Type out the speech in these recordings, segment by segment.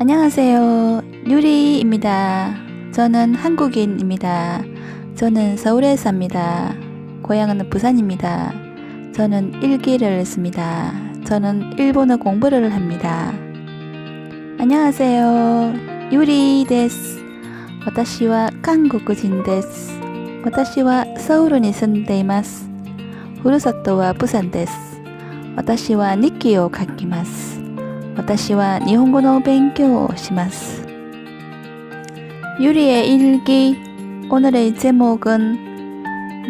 안녕하세요. 유리입니다. 저는 한국인입니다. 저는 서울에 삽니다. 고향은 부산입니다. 저는 일기를 씁니다. 저는 일본어 공부를 합니다. 안녕하세요. 유리 데스. 私は韓国人です。私はソウルに住んでいます。ふるさとはプサンです。私は日記を書きます。 私は日本語の勉強をします. 유리의 일기 오늘의 제목은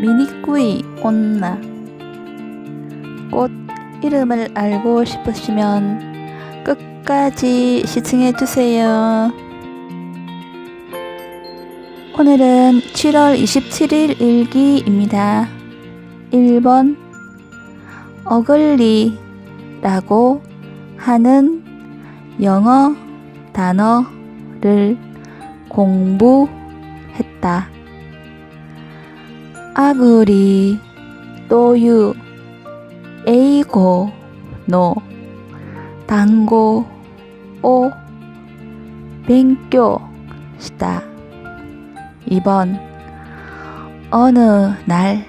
미니꾸이 온나 꽃 이름을 알고 싶으시면 끝까지 시청해 주세요. 오늘은 7월 27일 일기입니다. 1번 어글리라고 하는 영어 단어를 공부했다. 아그리 또유 에이고 노 단고 오 뱅교 시다 2번 어느 날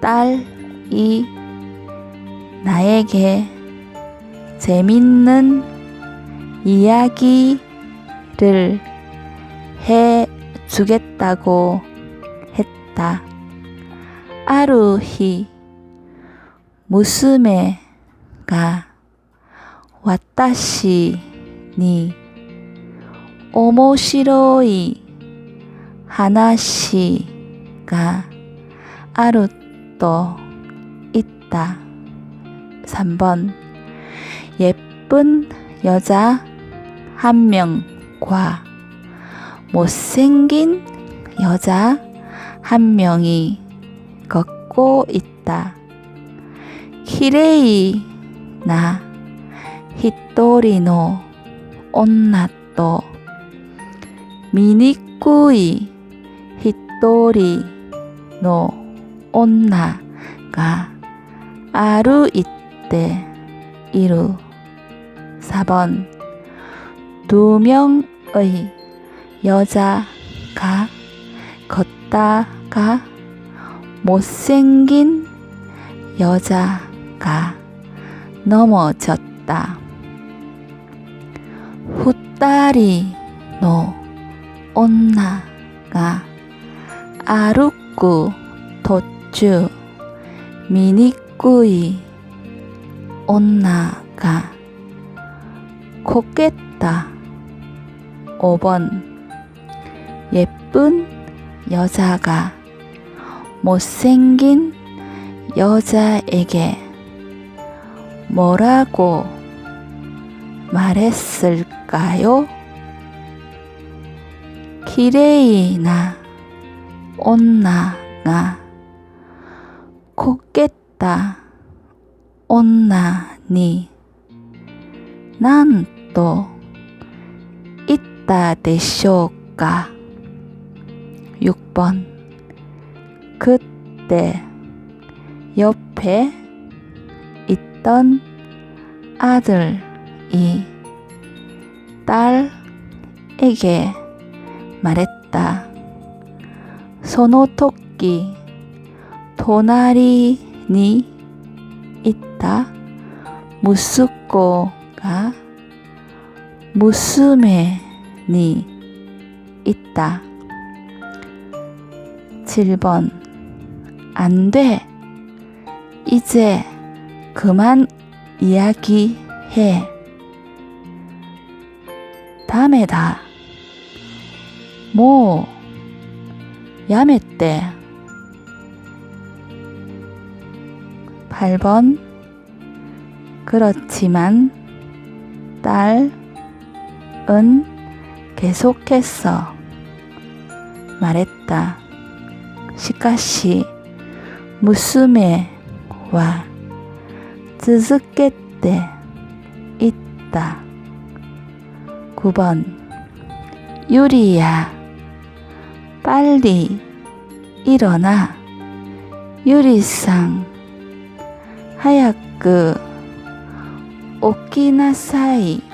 딸이 나에게 재밌는 이야기를 해 주겠다고 했다. 아루히 무스메가 와타시 니 오모시로이 하나시가 아루 또 있다. 3번 예쁜 여자 한 명과 못생긴 여자 한 명이 걷고 있다. 키레이 나 히토리노 온나또 미니꾸이 히토리노 온나가 아루 이때 이루 4번 두 명의 여자가 걷다가 못생긴 여자가 넘어졌다. 후다리노 온나가 아루쿠 도쭈 미니꾸이 온나가 콧겠다. 5번 예쁜 여자가 못생긴 여자에게 뭐라고 말했을까요? 기레이나 온나가 콧겠다 온나니 난 되쇼까 6번 그때 옆에 있던 아들이 딸에게 말했다. 소노토끼 도나리니 있다. 무스코가 무스메니 있다. 7번 안 돼. 이제 그만 이야기해. 다음에다. 뭐, 야매때. 8번 그렇지만 딸 은 계속했어. 말했다. 시카시 무스메 와 즈즈케떼 있다. 9번 유리야 빨리 일어나 유리상 하얗그 오키나사이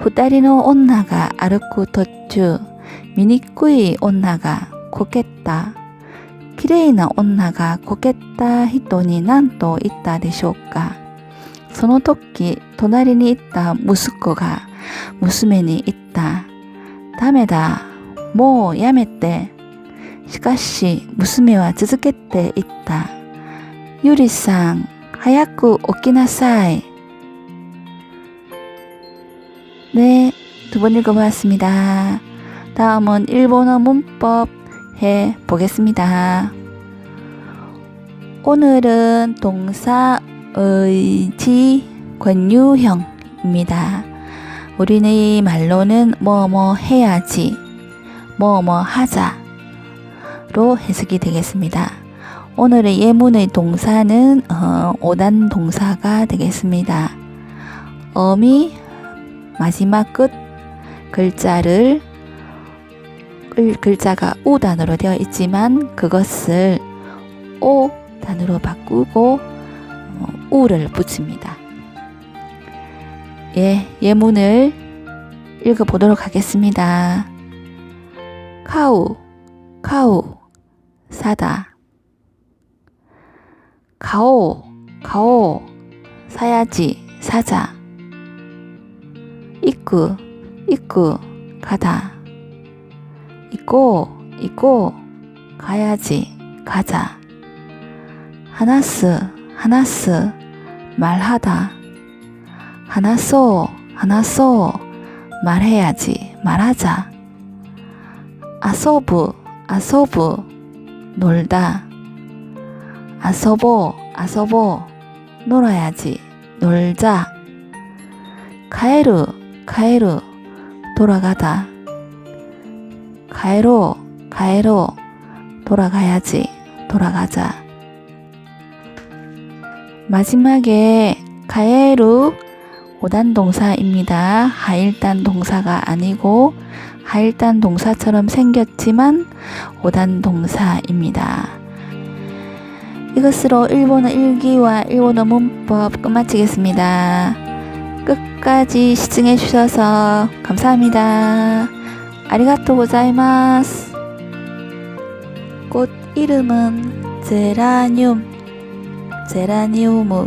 二人の女が歩く途中、醜い女がこけた。綺麗な女がこけた人に何と言ったでしょうかその時、隣にいた息子が娘に言った。ダメだ。もうやめて。しかし、娘は続けて言った。ゆりさん、早く起きなさい。 네, 두 번 읽어보았습니다. 다음은 일본어 문법 해 보겠습니다. 오늘은 동사 의지 권유형입니다. 우리의 말로는 뭐뭐 해야지, 뭐뭐 하자로 해석이 되겠습니다. 오늘의 예문의 동사는 어, 오단 동사가 되겠습니다. 어미 마지막 끝 글자를 글, 글자가 우 단어로 되어 있지만 그것을 오 단어로 바꾸고 어, 우를 붙입니다. 예, 예문을 읽어보도록 하겠습니다. 카우, 카우, 사다. 가오, 가오, 사야지, 사자. 이끄, 이끄, 가다. 있고, 있고, 가야지, 가자. 하나스, 하나스, 말하다. 하나쏘, 하나쏘, 말해야지, 말하자. 아소부, 아소부, 놀다. 아소보, 아소보, 놀아야지, 놀자. 가에르, 가에르, 돌아가다. 가에로, 가에로, 돌아가야지, 돌아가자. 마지막에 가에루 오단 동사입니다. 하일단 동사가 아니고 하일단 동사처럼 생겼지만 오단 동사입니다. 이것으로 일본어 일기와 일본어 문법 끝마치겠습니다. 끝까지 시청해 주셔서 감사합니다. 아리가또 고자이마스. 꽃 이름은 제라늄, 제라니우무입니다.